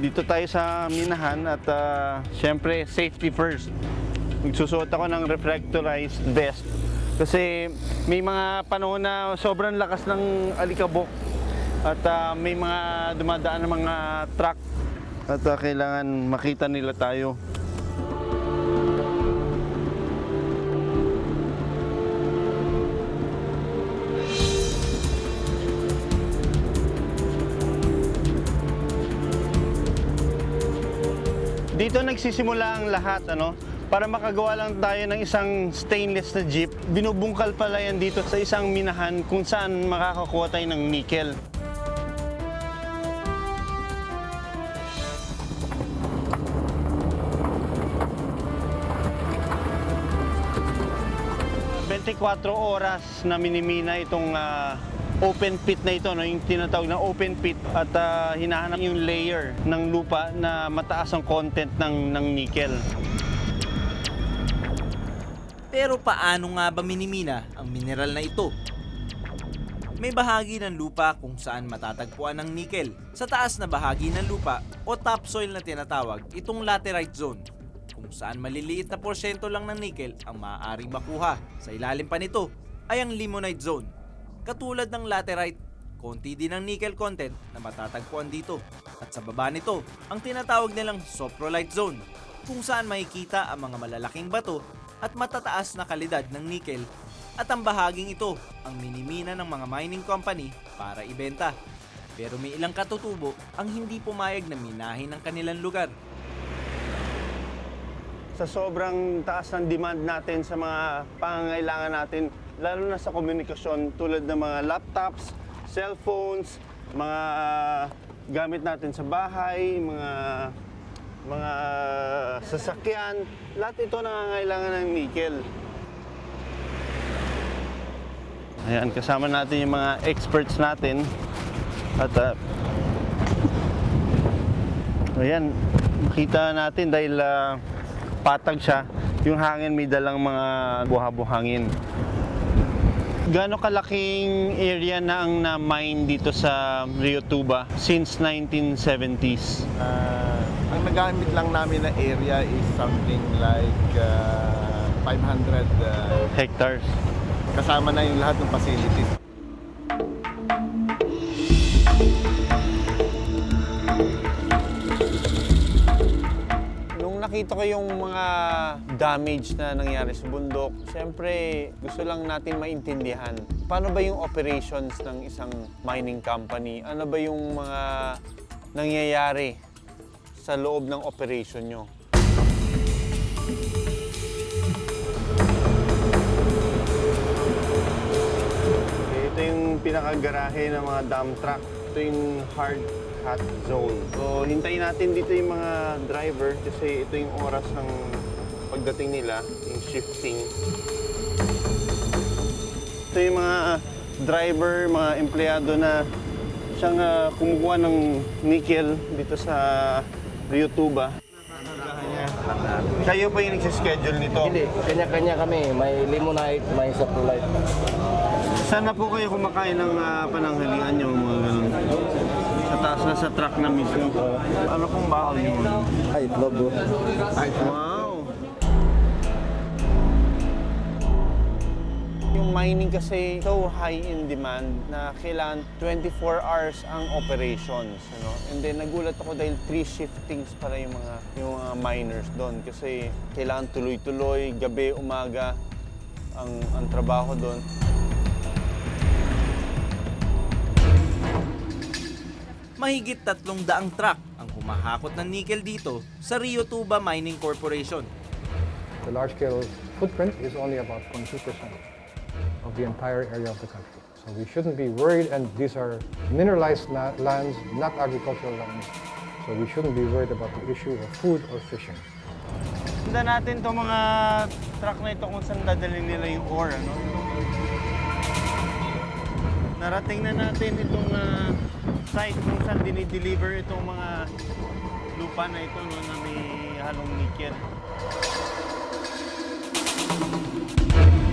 dito tayo sa minahan at ah, syempre safety first. Magsusuot ako ng reflectorized vest kasi may mga panahon na sobrang lakas ng alikabok at ah, may mga dumadaan ng mga truck at ah, kailangan makita nila tayo. Dito nagsisimula ang lahat, ano? Para makagawa lang tayo ng isang stainless na jeep, binubungkal pala yan dito sa isang minahan kung saan makakakuha tayo ng nickel. ...24 oras na minimina itong ah, open pit na ito, no? yung tinatawag na open pit at ah, hinahanap yung layer ng lupa na mataas ang content ng, ng nickel. Pero paano nga ba minimina ang mineral na ito? May bahagi ng lupa kung saan matatagpuan ng nickel. Sa taas na bahagi ng lupa o topsoil na tinatawag, itong laterite zone kung saan maliliit na porsyento lang ng nickel ang maaaring makuha. Sa ilalim pa nito ay ang limonite zone. Katulad ng laterite, konti din ang nickel content na matatagpuan dito. At sa baba nito, ang tinatawag nilang soprolite zone, kung saan makikita ang mga malalaking bato at matataas na kalidad ng nickel at ang bahaging ito ang minimina ng mga mining company para ibenta. Pero may ilang katutubo ang hindi pumayag na minahin ng kanilang lugar. Sa sobrang taas ng demand natin sa mga pangangailangan natin, lalo na sa komunikasyon tulad ng mga laptops, cellphones, mga gamit natin sa bahay, mga mga sasakyan, lahat ito nangangailangan ng nickel. Ayan, kasama natin yung mga experts natin. At ah, ayan, makita natin dahil ah, patag siya, yung hangin may dalang mga buha-buhangin. Gaano kalaking area na ang na-mine dito sa Rio Tuba since 1970s? Ah, ang nagamit lang namin na area is something like ah, 500 ah, Hectares. kasama na yung lahat ng facilities. Nung nakita ko yung mga damage na nangyari sa bundok, siyempre gusto lang natin maintindihan. Paano ba yung operations ng isang mining company? Ano ba yung mga nangyayari sa loob ng operation nyo? Ito yung pinakagarahe ng mga dump truck. Ito yung hard hat zone. So, hintayin natin dito yung mga driver kasi ito yung oras ng pagdating nila, yung shifting. Ito yung mga driver, mga empleyado na siyang ah, kumukuha ng nickel dito sa Rio Tuba. Kayo pa yung nagsischedule nito? Hindi, kanya-kanya kami. May limonite, may saprolite. Saan na po kayo kumakain ng ah, pananghalian nyo, mga ganun? Sa taas na sa truck na mismo. Ano pong baon nyo? Ay, itlog bro. Wow! Yung mining kasi so high in demand na kailangan 24 hours ang operations. Ano? And then nagulat ako dahil three shiftings para yung mga, yung mga miners doon kasi kailangan tuloy-tuloy, gabi, umaga ang, ang trabaho doon. Mahigit tatlong daang truck ang humahakot ng nickel dito sa Rio Tuba Mining Corporation. The large-scale footprint is only about 0.2% of the entire area of the country. So we shouldn't be worried, and these are mineralized la- lands, not agricultural lands. So we shouldn't be worried about the issue of food or fishing. Sundan natin itong mga truck na ito kung saan dadalhin nila yung ore. Ano? Narating na natin itong ah, site kung saan dinideliver itong mga lupa na ito no, na may halong nickel.